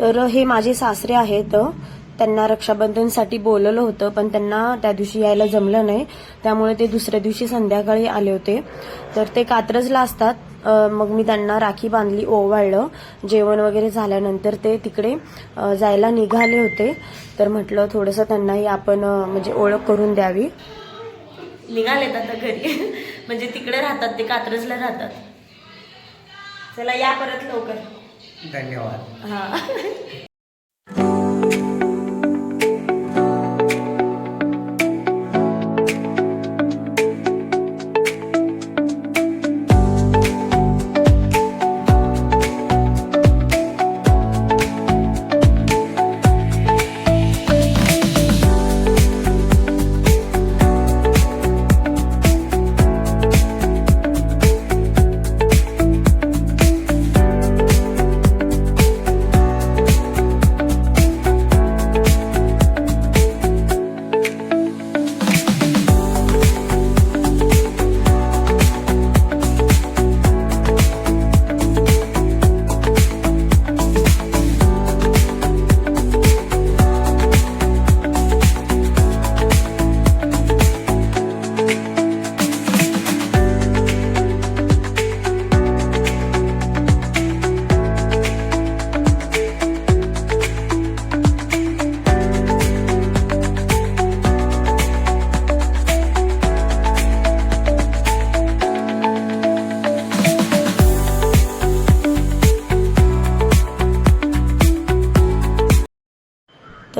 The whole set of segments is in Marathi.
तर हे माझे सासरे आहेत. त्यांना रक्षाबंधनसाठी बोलवलं होतं पण त्यांना त्या दिवशी यायला जमलं नाही. त्यामुळे ते दुसऱ्या दिवशी संध्याकाळी आले होते. तर ते कात्रजला असतात. मग मी त्यांना राखी बांधली ओवाळलं. जेवण वगैरे झाल्यानंतर ते तिकडे जायला निघाले होते. तर म्हटलं थोडंसं त्यांनाही आपण म्हणजे ओळख करून द्यावी. निघालेत आता घरी. म्हणजे तिकडे राहतात ते कात्रजला राहतात. चला या परत लवकर. धन्यवाद. हां.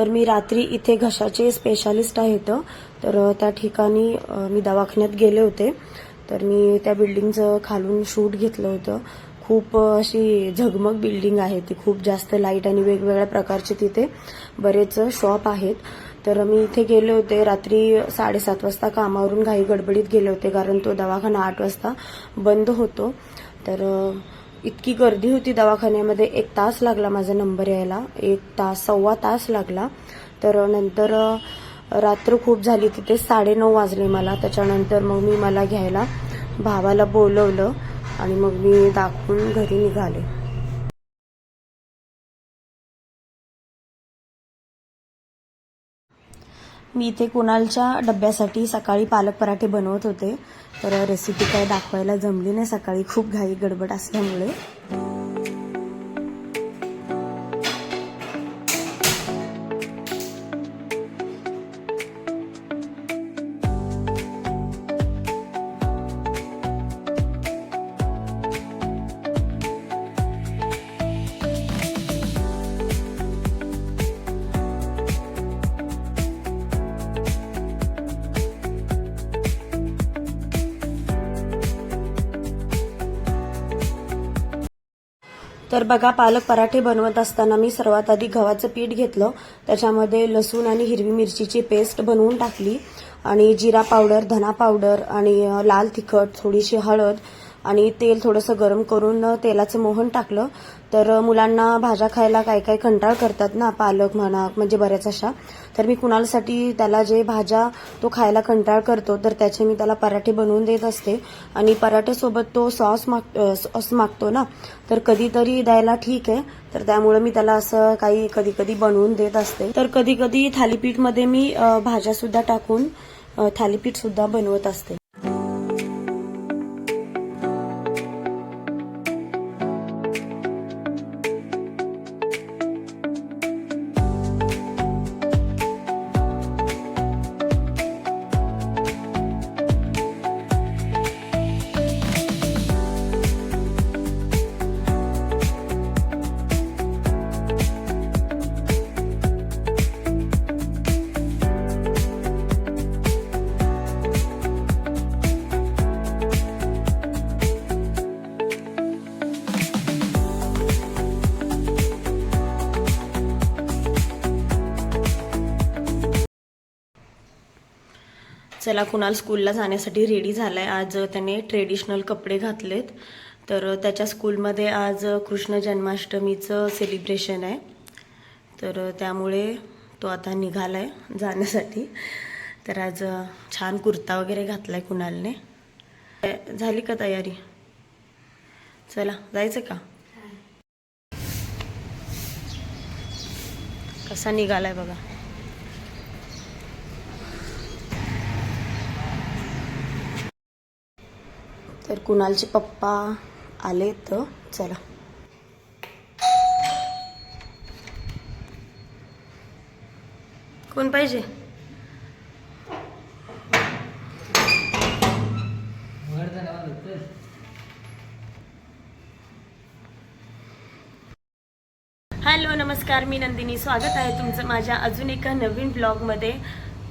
तर मी रात्री इथे घशाचे स्पेशालिस्ट आहेत तर त्या ठिकाणी मी दवाखान्यात गेले होते. तर मी त्या बिल्डिंगचं खालून शूट घेतलं होतं. खूप अशी झगमग बिल्डिंग आहे ती. खूप जास्त लाइट आणि वेगवेगळ्या प्रकारचे तिथे बरेच शॉप आहेत. तर मी इथे गेले होते. रात्री साडेसात वाजता कामावरून घाई गडबडीत गेले होते कारण तो दवाखाना आठ वाजता बंद होतो. तर इतकी गर्दी होती दवाखान्यामध्ये. एक तास लागला माझा नंबर यायला. एक तास सव्वा तास लागला. तर नंतर रात्र खूप झाली. तिथे साडेनऊ वाजले मला. त्याच्यानंतर मग मी मला घ्यायला भावाला बोलवलं आणि मग मी दाखवून घरी निघाले. मी इथे कुणालच्या डब्यासाठी सकाळी पालक पराठे बनवत होते. तर रेसिपी काय दाखवायला जमली नाही. सकाळी खूप घाई गडबड असल्यामुळे. तर बघा पालक पराठे बनवत असताना मी सर्वात आधी गव्हाचं पीठ घेतलं. त्याच्यामध्ये लसूण आणि हिरवी मिरचीची पेस्ट बनवून टाकली. आणि जिरा पावडर धना पावडर आणि लाल तिखट थोडीशी हळद आणि तेल थोडंसं गरम करून तेलाचं मोहन टाकलं. तर मुलांना भाज्या खायला काय काय कंटाळ करतात ना पालक म्हणा म्हणजे बऱ्याच अशा. तर मी कुणालासाठी त्याला जे भाज्या तो खायला कंटाळ करतो तर त्याचे मी त्याला पराठे बनवून देत असते. आणि पराठ्यासोबत तो सॉस माग सॉस मागतो ना तर कधीतरी द्यायला ठीक आहे. तर त्यामुळे मी त्याला असं काही कधी कधी बनवून देत असते. तर कधी कधी थालीपीठमध्ये मी भाज्यासुद्धा टाकून थालीपीठसुद्धा बनवत असते. चला कुणाल स्कूलला जाण्यासाठी रेडी झालाय. आज त्याने ट्रेडिशनल कपडे घातलेत. तर त्याच्या स्कूलमध्ये आज कृष्ण जन्माष्टमीचं सेलिब्रेशन आहे. तर त्यामुळे तो आता निघालाय जाण्यासाठी. तर आज छान कुर्ता वगैरे घातलाय कुणालने. झाली का तयारी? चला जायचं का? कसा निघालाय बघा. तर कुणालचे पप्पा आले तर चला. कोण पाहिजे? हॅलो नमस्कार मी नंदिनी. स्वागत आहे तुमचं माझ्या अजून एका नवीन ब्लॉगमध्ये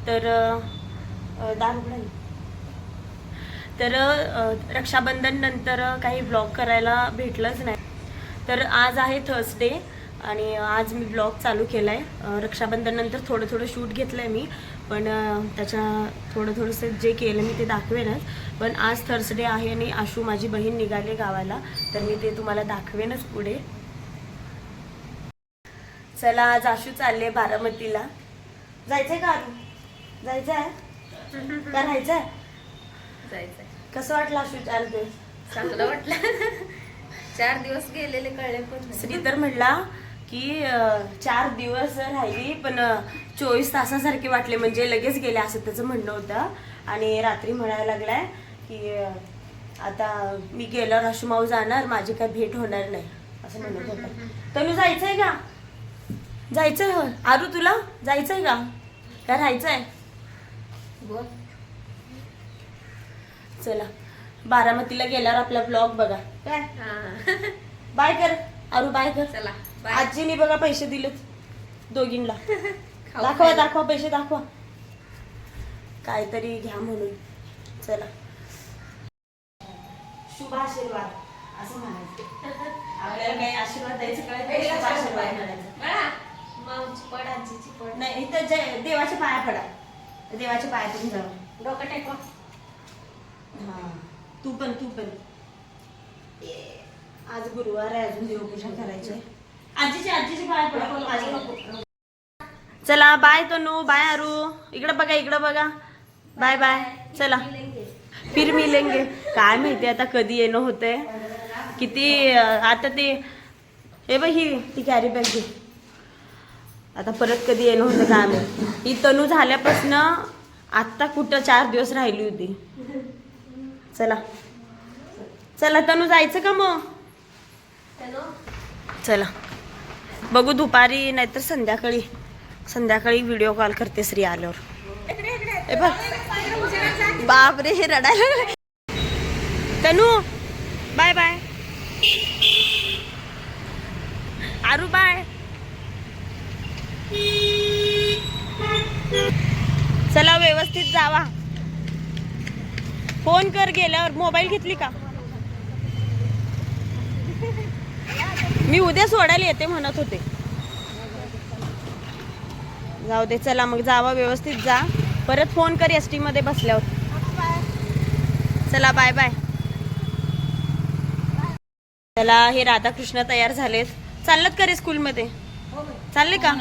तर दार उघडा तर रक्षाबंधन नंतर काही ब्लॉग करायला भेटलंच नाही. तर आज आहे थर्सडे आणि आज मी ब्लॉग चालू केला आहे रक्षाबंधन नंतर थोडं थोडं शूट घेतलं आहे मी पण त्याच्या थोडं थोडंसं जे केलं मी ते दाखवेनच. पण आज थर्सडे आहे आणि आशू माझी बहीण निघाली गावाला तर मी ते तुम्हाला दाखवेनच पुढे. चला आज आशू चालले बारामतीला. जायचंय का आरू जायचंय? आहे जायचं आहे कसं वाटलं आशू चार दिवस चांगलं वाटलं. चार दिवस गेलेले कळले पण. श्री तर म्हणला की चार दिवस राहिली पण चोवीस तासासारखे वाटले म्हणजे लगेच गेले असं त्याचं म्हणणं होतं. आणि रात्री म्हणायला लागलाय की आता मी गेल्यावर आशू माऊ जाणार माझी काय भेट होणार नाही असं म्हणत होता. तनु जायचंय का? जायचंय हो आरू तुला जायचंय का? काय राहायचंय? बोल. चला. बारामतीला गेल्यावर आपला ब्लॉग बघा. काय? हा. बाय कर. आरू बाय कर. चला आजीने बघा पैसे दिलेत दोघींना. दाखवा. दाखवा पैसे दाखवा. काहीतरी घ्या म्हणून. चला. शुभ आशीर्वाद असं म्हणायचं. आपल्याला काही आशीर्वाद द्यायचं शुभ आशीर्वाद. म्हणायचं. नाही इथं जय देवाच्या पाया पडा. देवाच्या पायातून जावा डोकं टेकवा. हा. तू पण तू पण. आज गुरुवार आहे अजून देवपूजा करायची आहे. आजीची आजीची पाया पडा माझी नको चला बाय तनू बाय अरू. इकडं बघा इकडं बघा. Bye bye. चला. फिर मिलेंगे काय माहिती आता कधी येणं होतंय. किती अं, आता ते हे बघ ही ती कॅरी बॅग घे. आता परत कधी येणं होतं काय माहिती. ही तनू झाल्यापासनं आत्ता कुठं चार दिवस राहिली होती. चला. चला तनू जायचं का मग? चला. बघू दुपारी नाहीतर संध्याकाळी. संध्याकाळी व्हिडिओ कॉल करते श्री आल्यावर. बाप रे हे रडायला. Tanu bye bye Aru bye चला व्यवस्थित जावा. फोन कर गेल्यावर मोबाईल घेतली का? मी उद्या सोडायला येते म्हणत होते. जाऊ दे चला मग जावा व्यवस्थित जा. परत फोन कर एस टी मध्ये बसल्यावर. चला बाय बाय चला हे राधाकृष्ण तयार झालेत. चाललत का रे स्कूलमध्ये? चालले का?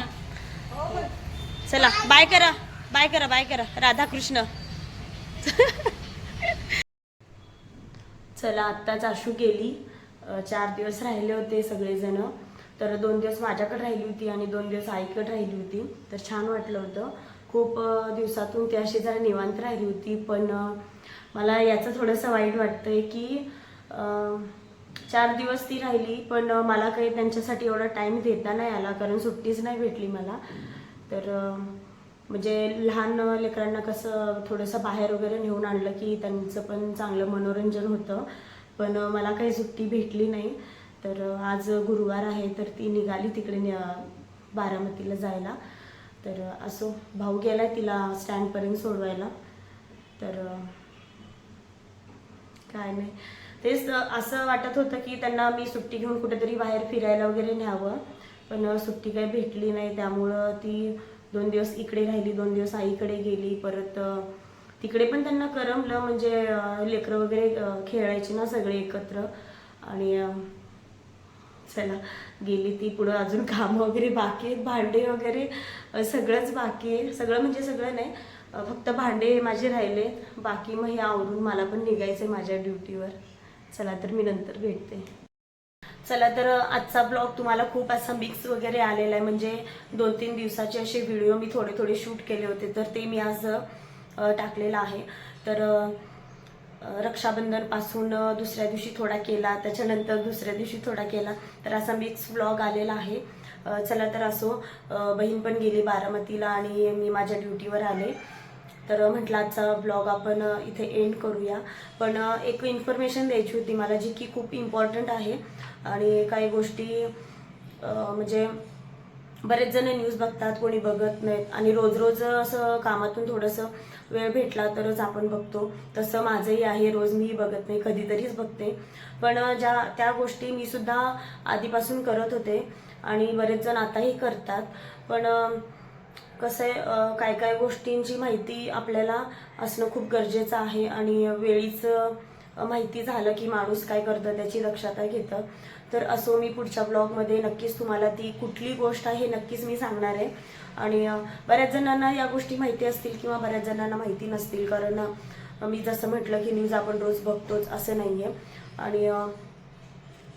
चला बाय करा. बाय करा बाय करा. राधाकृष्ण. चला आत्ताच आशू गेली. चार दिवस राहिले होते सगळेजण. तर दोन दिवस माझ्याकडे राहिली होती आणि दोन दिवस आईकडे राहिली होती. तर छान वाटलं होतं. खूप दिवसातून ती अशी जरा निवांत राहिली होती. पण मला याचं थोडंसं वाईट वाटतंय की चार दिवस ती राहिली. पण मला काही त्यांच्यासाठी एवढा टाईम देता नाही आला. कारण सुट्टीच नाही भेटली मला. तर म्हणजे लहान लेकरांना कसं थोडंसं बाहेर वगैरे नेऊन आणलं की त्यांचं पण चांगलं मनोरंजन होतं. पण मला काही सुट्टी भेटली नाही. तर आज गुरुवार आहे तर ती निघाली तिकडे बारामतीला जायला. तर असो भाऊ गेला तिला स्टँडपर्यंत सोडवायला. तर काय नाही. तेच असं वाटत होतं की त्यांना मी सुट्टी घेऊन कुठेतरी बाहेर फिरायला वगैरे न्यावं. पण सुट्टी काही भेटली नाही त्यामुळं ती दोन दिवस इकडे राहिली दोन दिवस आईकडे गेली परत तिकडे पण त्यांना करमलं म्हणजे लेकरं वगैरे खेळायची ना सगळे एकत्र. आणि चला गेली ती पुढं अजून कामं वगैरे बाकी आहेत. भांडे वगैरे सगळंच बाकी आहे. सगळं म्हणजे सगळं नाही. फक्त भांडे माझे राहिले बाकी मग हे आवरून मला पण निघायचं आहे माझ्या ड्युटीवर. चला तर मी नंतर भेटते. चला तर आजचा ब्लॉग तुम्हाला खूप असा मिक्स वगैरे आलेला आहे. म्हणजे दोन तीन दिवसाचे असे व्हिडिओ मी थोडे थोडे शूट केले होते तर ते मी आज टाकलेलं आहे. तर रक्षाबंधनपासून दुसऱ्या दिवशी थोडा केला त्याच्यानंतर दुसऱ्या दिवशी थोडा केला. तर असा मिक्स व्लॉग आलेला आहे. चला तर असो बहीण पण गेली बारामतीला आणि मी माझ्या ड्युटीवर आले. तर म्हटलं आजचा ब्लॉग आपण इथे एंड करूया. पण एक इन्फॉर्मेशन द्यायची होती मला जी की खूप इम्पॉर्टंट आहे. आणि काही गोष्टी म्हणजे बरेच जण न्यूज बघतात कोणी बघत नाहीत. आणि रोज रोज असं कामातून थोडंसं वेळ भेटला तरच आपण बघतो. तसं माझंही आहे रोज मी बघत नाही कधीतरीच बघते. पण ज्या त्या गोष्टी मी सुद्धा आधीपासून करत होते. आणि बरेच जण आताही करतात. पण कसं आहे काय काय गोष्टींची माहिती आपल्याला असणं खूप गरजेचं आहे आणि वेळीच माहिती झालं की माणूस काय करतं त्याची दक्षता घेतं. तर असो मी पुढच्या ब्लॉगमध्ये नक्कीच तुम्हाला ती कुठली गोष्ट आहे हे नक्कीच मी सांगणार आहे. आणि बऱ्याच जणांना या गोष्टी माहिती असतील किंवा बऱ्याच जणांना माहिती नसतील कारण मी जसं म्हटलं की न्यूज आपण रोज बघतोच असं नाही आहे आणि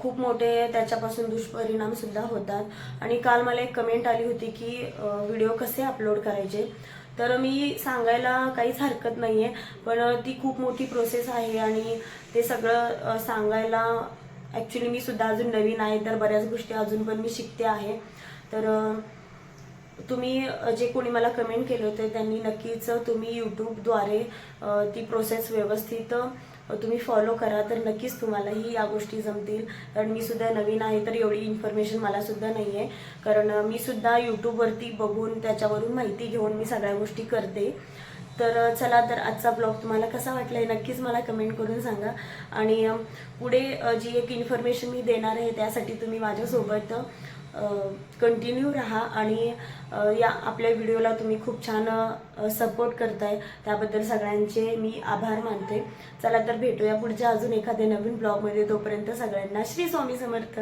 खूप मोठे त्याच्यापासून दुष्परिणाम सुद्धा होतात. आणि काल मला एक कमेंट आली होती की व्हिडिओ कसे अपलोड करायचे? तर मी सांगायला काहीच हरकत नाही आहे पण ती खूप मोठी प्रोसेस आहे आणि ते सगळं सांगायला ॲक्च्युली मी सुद्धा अजून नवीन आहे तर बऱ्याच गोष्टी अजून पण मी शिकते आहे. तर तुम्ही जे कोणी मला कमेंट केले होते त्यांनी नक्कीच तुम्ही यूट्यूबद्वारे ती प्रोसेस व्यवस्थित तुम्ही फॉलो करा तर नक्कीच तुम्हालाही या गोष्टी जमतील. कारण मी सुद्धा नवीन आहे तर एवढी इन्फॉर्मेशन मला सुद्धा नाही आहे कारण मी सुद्धा यूट्यूबवरती बघून त्याच्यावरून माहिती घेऊन मी सगळ्या गोष्टी करते. तर चला तर आजचा ब्लॉग तुम्हाला कसा वाटला आहे नक्कीच मला कमेंट करून सांगा. आणि पुढे जी एक इन्फॉर्मेशन मी देणार आहे त्यासाठी तुम्ही माझ्यासोबत कंटिन्यू राहा आणि या आपल्या व्हिडिओला तुम्ही खूप छान सपोर्ट करताय. त्याबद्दल सगळ्यांचे मी आभार मानते. चला तर भेटूया पुढच्या अजून एखाद्या नवीन ब्लॉगमध्ये तोपर्यंत सगळ्यांना श्री स्वामी समर्थ.